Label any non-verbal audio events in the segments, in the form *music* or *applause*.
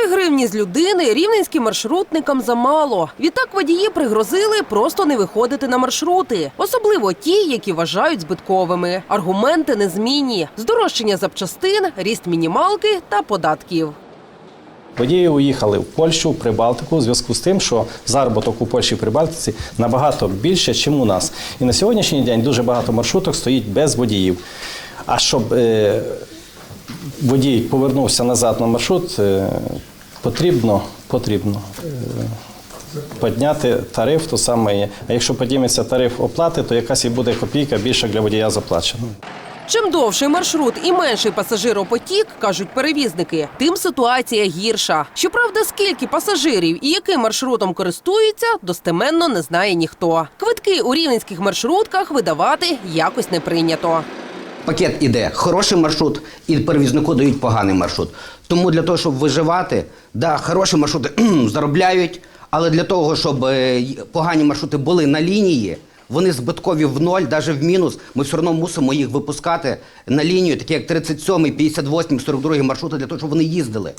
4 гривні з людини рівненським маршрутникам замало. Відтак водії пригрозили просто не виходити на маршрути, особливо ті, які вважають збитковими. Аргументи незмінні: здорожчання запчастин, ріст мінімалки та податків. Водії уїхали в Польщу, в Прибалтику, в зв'язку з тим, що заробіток у Польщі і Прибалтиці набагато більше, ніж у нас. І на сьогоднішній день дуже багато маршруток стоїть без водіїв. А щоб е, водій повернувся назад на маршрут, е, потрібно, потрібно е, підняти тариф, то саме. А якщо підніметься тариф оплати, то якась і буде копійка більше для водія заплачена. Чим довший маршрут і менший пасажиропотік, кажуть перевізники, тим ситуація гірша. Щоправда, скільки пасажирів і яким маршрутом користуються, достеменно не знає ніхто. Квитки у рівненських маршрутках видавати якось не прийнято. Пакет іде хороший маршрут, і перевізнику дають поганий маршрут. Тому для того, щоб виживати, да, хороші маршрути *clears throat* заробляють, але для того, щоб е, погані маршрути були на лінії, вони збиткові в ноль, навіть в мінус. Ми все одно мусимо їх випускати на лінію, такі як 37, 58, 42 маршрути, для того, щоб вони їздили.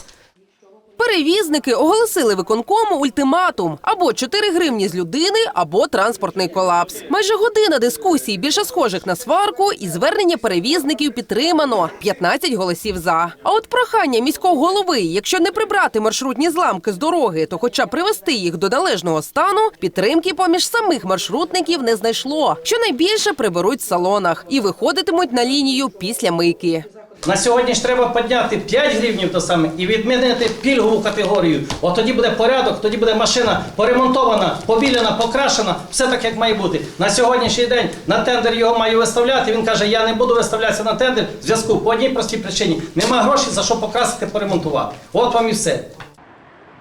Перевізники оголосили виконкому ультиматум або 4 гривні з людини, або транспортний колапс. Майже година дискусій, більше схожих на сварку, і звернення перевізників підтримано 15 голосів за. А от прохання міського голови, якщо не прибрати маршрутні зламки з дороги, то хоча привести їх до належного стану, підтримки поміж самих маршрутників не знайшло. Щонайбільше приберуть в салонах і виходитимуть на лінію після мийки. На сьогодні ж треба підняти 5 гривнів то саме і відмінити пільгову категорію. От тоді буде порядок, тоді буде машина поремонтована, побілена, покрашена, все так, як має бути. На сьогоднішній день на тендер його маю виставляти. Він каже, я не буду виставлятися на тендер в зв'язку по одній простій причині. Нема грошей за що покрасити, поремонтувати. От вам і все.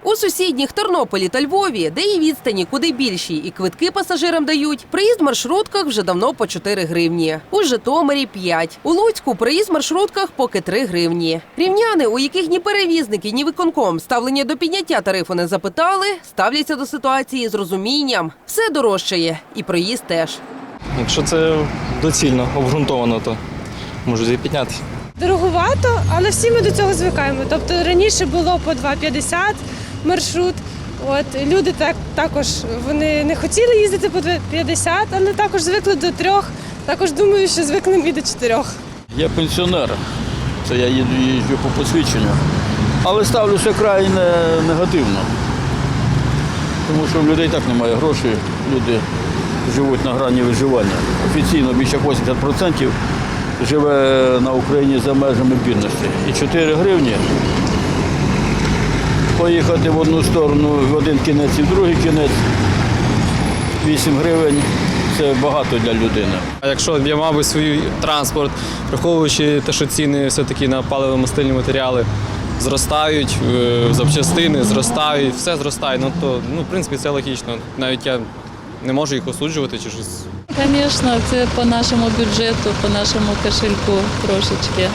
У сусідніх Тернополі та Львові, де і відстані куди більші, і квитки пасажирам дають, проїзд в маршрутках вже давно по 4 гривні. У Житомирі 5. У Луцьку проїзд в маршрутках поки 3 гривні. Рівняни, у яких ні перевізники, ні виконком ставлення до підняття тарифу не запитали, ставляться до ситуації з розумінням. Все дорожчає, і проїзд теж. Якщо це доцільно, обґрунтовано, то можуть і підняти. Дороговато, але всі ми до цього звикаємо. Тобто раніше було по 2,50 маршрут. От люди так також вони не хотіли їздити по 2,50, але також звикли до трьох. Також думаю, що звикнемо і до чотирьох. Я пенсіонер, це я їду їжджу по посвідченню. Але ставлюся край не- негативно. Тому що в людей так немає грошей, люди живуть на грані виживання. Офіційно більше 80% живе на Україні за межами бідності. І 4 гривні поїхати в одну сторону, в один кінець і в другий кінець. 8 гривень це багато для людини. А якщо я мав би свій транспорт, враховуючи те, що ціни все-таки на паливо-мастильні матеріали зростають, е, запчастини зростають, все зростає, ну то ну, в принципі це логічно. Навіть я не можу їх осуджувати чи щось. Звісно, це по нашому бюджету, по нашому кошельку трошечки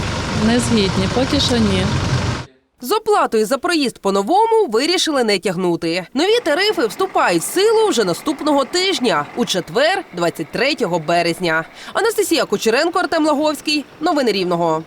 не згідні. Поки що ні. З оплатою за проїзд по-новому вирішили не тягнути. Нові тарифи вступають в силу вже наступного тижня, у четвер, 23 березня. Анастасія Кучеренко, Артем Лаговський. Новини Рівного.